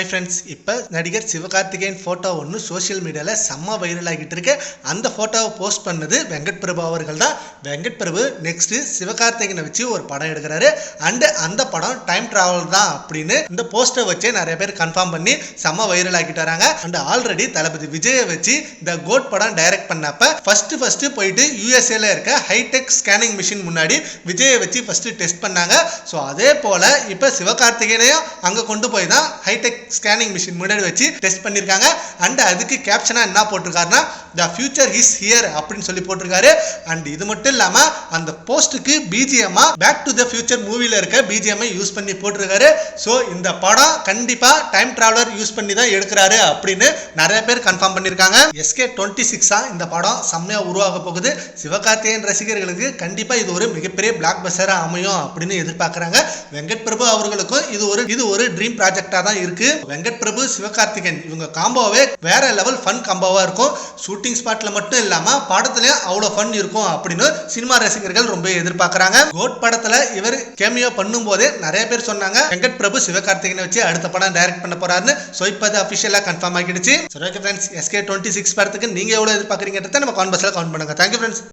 Hi friends இப்போ நடிகர் Sivakarthikeyan photo ஒன்று சோஷியல் மீடியாவில் செம்ம வைரல் ஆகிட்டு இருக்கு. அந்த ஃபோட்டோவை போஸ்ட் பண்ணது வெங்கட் பிரபு அவர்கள் தான். வெங்கட் பிரபு நெக்ஸ்ட் சிவகார்த்திகேயனை வச்சு ஒரு படம் எடுக்கிறாரு. அண்டு அந்த படம் டைம் ட்ராவல் தான் அப்படின்னு இந்த போஸ்டர் வச்சே நிறைய பேர் கன்ஃபார்ம் பண்ணி செம்ம வைரல் ஆகிட்டு வராங்க. அண்ட் ஆல்ரெடி தளபதி விஜயை வச்சு இந்த கோட் படம் டைரக்ட் பண்ணப்ப ஃபர்ஸ்ட் ஃபர்ஸ்ட் போயிட்டு யூஎஸ்ஏல இருக்க ஹைடெக் ஸ்கேனிங் மிஷின் முன்னாடி விஜயை வச்சு ஃபர்ஸ்ட் டெஸ்ட் பண்ணாங்க. ஸோ அதே போல இப்போ சிவகார்த்திகேயனையும் அங்கே கொண்டு போய் தான் ஹைடெக் ஸ்கேனிங் மிஷின் முன்னாடி வச்சு டெஸ்ட் பண்ணியிருக்காங்க அண்ட் அதுக்கு கேப்ஷனாக என்ன போட்டிருக்காருன்னா த ஃபியூச்சர் இஸ் ஹியர் அப்படின்னு சொல்லி போட்டிருக்காரு. அண்ட் இது மட்டும் இல்லாமல் அந்த போஸ்ட்டுக்கு பிஜிஎம்மா பேக் டு த ஃபியூச்சர் மூவியில் இருக்க பிஜிஎம்ஐ யூஸ் பண்ணி போட்டிருக்காரு. ஸோ இந்த படம் கண்டிப்பாக டைம் ட்ராவலர் யூஸ் பண்ணி தான் எடுக்கிறாரு அப்படின்னு நிறைய பேர் கன்ஃபார்ம் பண்ணியிருக்காங்க எஸ்கே டுவெண்ட்டி சிக்ஸாக இந்த படம் செம்மையாக உருவாக போகுது. சிவகார்த்திகேயன் ரசிகர்களுக்கு கண்டிப்பாக இது ஒரு மிகப்பெரிய பிளாக் பஸ்டராக அமையும் அப்படின்னு எதிர்பார்க்குறாங்க. வெங்கட் பிரபு அவர்களுக்கும் இது ஒரு இது ஒரு ட்ரீம் ப்ராஜெக்டாக தான் இருக்குது வெங்கட் பிரபு சிவகார்த்திகேயன் இவங்க காம்போவே வேற லெவல் ஃபன் காம்போவாக இருக்கும். ஷூட்டிங் ஸ்பாட்ல மட்டும் இல்லாமல் படத்துலயும் அவ்வளோ ஃபன் இருக்கும் அப்படின்னு சினிமா ரசிகர்கள் ரொம்ப எதிர்பார்க்குறாங்க. கோட் படத்துல இவர் கேமியோ பண்ணும்போதே நிறைய பேர் சொன்னாங்க வெங்கட் பிரபு சிவகார்த்திகேயனை வச்சு அடுத்த படம் டைரக்ட் பண்ண போறாருன்னு. ஸோ இப்போ அது அஃபிஷியலாக கன்ஃபார்ம் ஆகிடுச்சு. சரி okay friends SK twenty six படத்துக்கு நீங்க எவ்வளோ எதிர்பார்க்குறீங்கிறத நம்ம கான்பர்ஸில் கவுண்ட் பண்ணுங்க. Thank you friends